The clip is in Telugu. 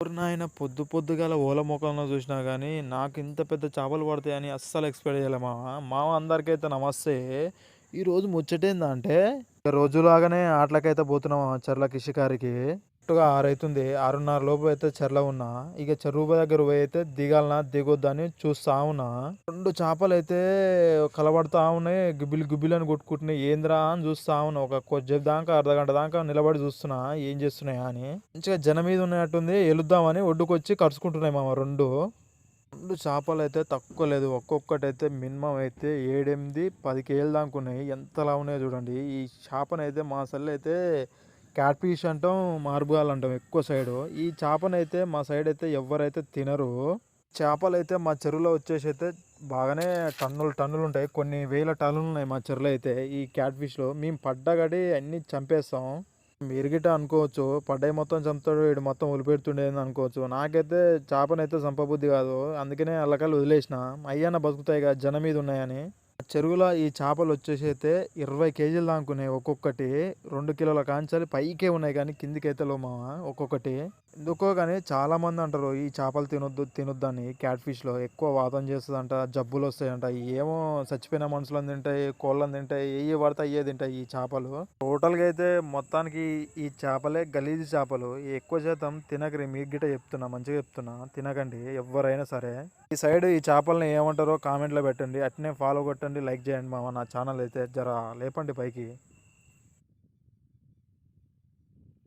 ఓరి నాయన పొద్దు పొద్దుగాల ఓల మొఖంలో చూసినా కానీ నాకు ఇంత పెద్ద చేపలు పడతాయని అస్సలు ఎక్స్పెక్ట్ చేయలే మామ. మామ అందరికైతే నమస్తే. ఈరోజు ముచ్చటేందంటే ఇక రోజులాగానే ఆటలకైతే పోతున్నాం మామ చెర్లకి షికారికి కరెక్ట్గా ఆరు అవుతుంది ఆరున్నర లోపు అయితే చెర్ల ఉన్నా ఇక చెరువు దగ్గర పోయి అయితే దిగాలనా దిగొద్దా అని చూస్తా ఉన్నా. రెండు చేపలు అయితే కలబడతా ఉన్నాయి గిబ్బిలు అని కొట్టుకుంటున్నాయి. ఏంద్రా అని చూస్తా ఉన్నా. ఒక కొద్దిసేపు దాకా అర్ధ గంట దాకా నిలబడి చూస్తున్నా ఏం చేస్తున్నాయా అని. మంచిగా జనం మీద ఉన్నట్టుంది. వెళుద్దామని ఒడ్డుకొచ్చి కరుచుకుంటున్నాయి మామ రెండు. రెండు చేపలు అయితే తక్కువ లేదు. ఒక్కొక్కటి అయితే మినిమం అయితే ఏడెనిమిది పది కేజీలు దాకా ఉన్నాయి. ఎంతలా ఉన్నాయో చూడండి. ఈ చేపనైతే మా సల్లు అయితే క్యాట్ ఫిష్ అంటాం మార్బుగాలు అంటాం ఎక్కువ సైడు. ఈ చేపనైతే మా సైడ్ అయితే ఎవరైతే తినరు. చేపలు అయితే మా చెరువులో వచ్చేసి అయితే బాగానే టన్నులు టన్నులు ఉంటాయి. కొన్ని వేల టన్నులు ఉన్నాయి మా చెరువులో అయితే ఈ క్యాట్ ఫిష్లో మేము పడ్డగడి అన్నీ చంపేస్తాం. మీరు గిట్ట అనుకోవచ్చు పడ్డాయి మొత్తం చంపుతాడు వీడు మొత్తం ఒలిపెడుతుండేది అనుకోవచ్చు. నాకైతే చేపనైతే చంపబుద్ధి కాదు. అందుకనే అల్లకలు వదిలేసిన. అయ్యన్న బతుకుతాయి కదా జనం మీద ఉన్నాయని. చెరువులో ఈ చేపలు వచ్చేసి అయితే ఇరవై కేజీలు దాకున్నాయి ఒక్కొక్కటి. రెండు కిలోల కాంచాలి పైకే ఉన్నాయి కానీ కిందికి అయితే లో మామ ఒక్కొక్కటి. ఎందుకో కానీ చాలామంది అంటారు ఈ చేపలు తినొద్దు తినొద్దని క్యాట్ ఫిష్లో ఎక్కువ వాతం చేస్తుందంట జబ్బులు వస్తాయంట ఏమో చచ్చిపోయిన మనుషులను తింటాయి కోళ్ళని తింటాయి ఏ పడితే అయ్యే తింటాయి ఈ చేపలు. టోటల్గా అయితే మొత్తానికి ఈ చేపలే గలీజు చేపలు. ఎక్కువ శాతం తినకరి మీకు గిట్ట చెప్తున్నా మంచిగా చెప్తున్నా తినకండి ఎవరైనా సరే. ఈ సైడ్ ఈ చేపలని ఏమంటారో కామెంట్లో పెట్టండి అట్నే ఫాలో కొట్టండి లైక్ చేయండి మా నా ఛానల్ అయితే జర లేపండి పైకి.